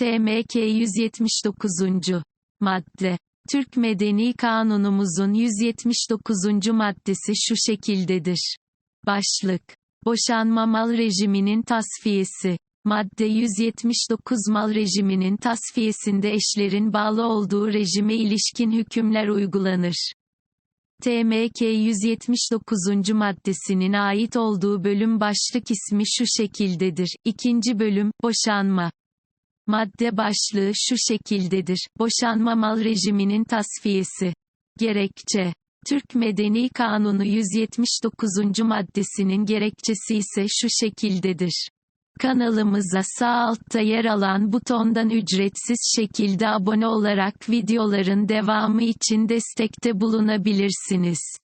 TMK 179. Madde. Türk Medeni Kanunumuzun 179. maddesi şu şekildedir. Başlık. Boşanma mal rejiminin tasfiyesi. Madde 179 mal rejiminin tasfiyesinde eşlerin bağlı olduğu rejime ilişkin hükümler uygulanır. TMK 179. maddesinin ait olduğu bölüm başlık ismi şu şekildedir. İkinci bölüm, boşanma. Madde başlığı şu şekildedir. Boşanma mal rejiminin tasfiyesi. Gerekçe. Türk Medeni Kanunu 179. maddesinin gerekçesi ise şu şekildedir. Kanalımıza sağ altta yer alan butondan ücretsiz şekilde abone olarak videoların devamı için destekte bulunabilirsiniz.